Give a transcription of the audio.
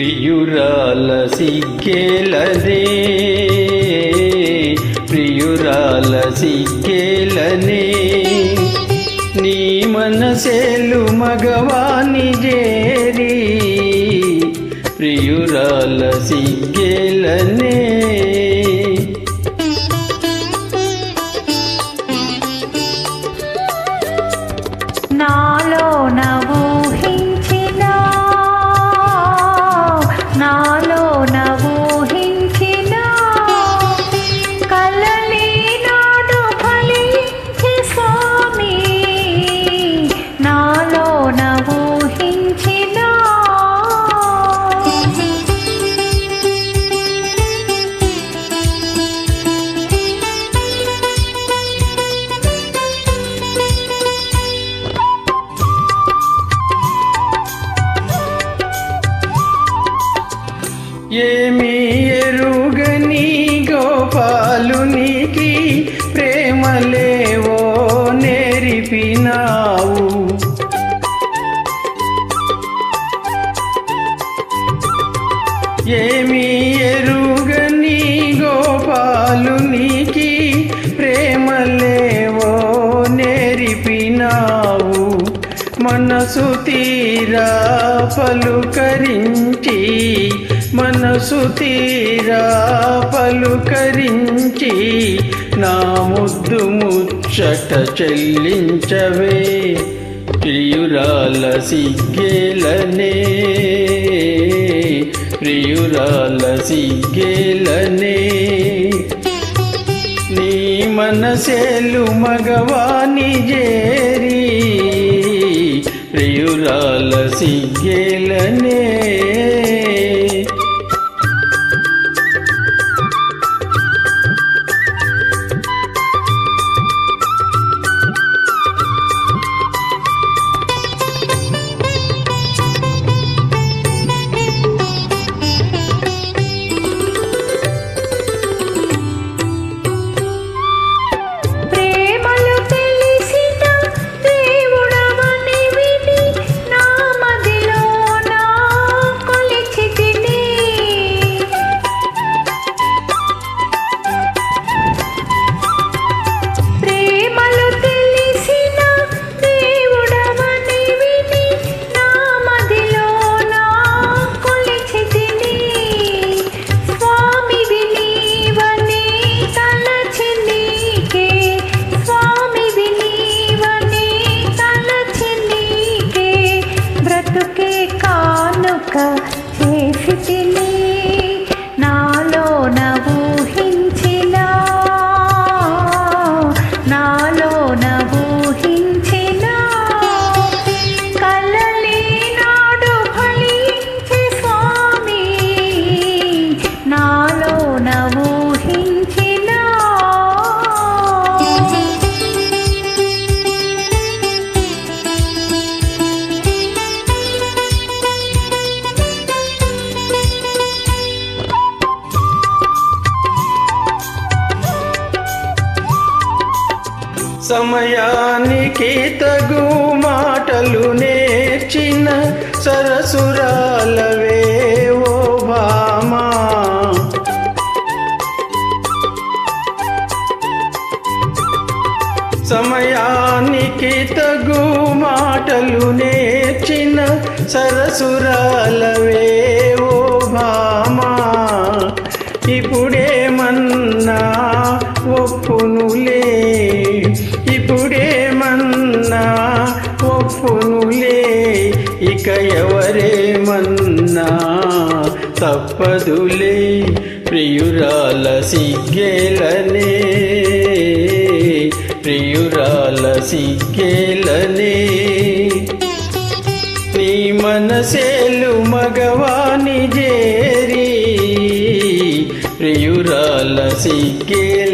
ప్రియురాల సిగ్గేలనే ప్రియురాల సిగ్గేలనే నీ మనసేలు మగవాని జేరి ప్రియురాల సిగ్గేలనే ఏమి ఎరుగని గోపాలునికి ప్రేమలేవో నేరిపినావు. ఏమి ఎరుగని గోపాలునికి ప్రేమలేవో నేరిపినావు. మనసు తీరా పలుకరించి మనసు తీరా పలుకరించి నా ముద్దు ముచ్చట చెల్లించవే. ప్రియురాల సిగ్గేలనే ప్రియురాల సిగ్గేలనే. నీ మనసేలు మగవాణి జేరి ప్రియురాల సిగ్గేలనే. থাকা এই ফিকিল సమయానికి తగు మాటలు నేర్చిన సరసురాలవే ఓ భామా సమయానికి తగు మాటలు నేర్చిన సరసురాలవే ఓ భామా ఇప్పుడేమన్నా ఒప్పునులే ఎవరేమన్నా తప్పదులే ప్రియురాల సిగ్గేలనే. ప్రియురాల సిగ్గేలనే. నీ మనసేలు మగవాని జేరి. ప్రియురాల సిగ్గేల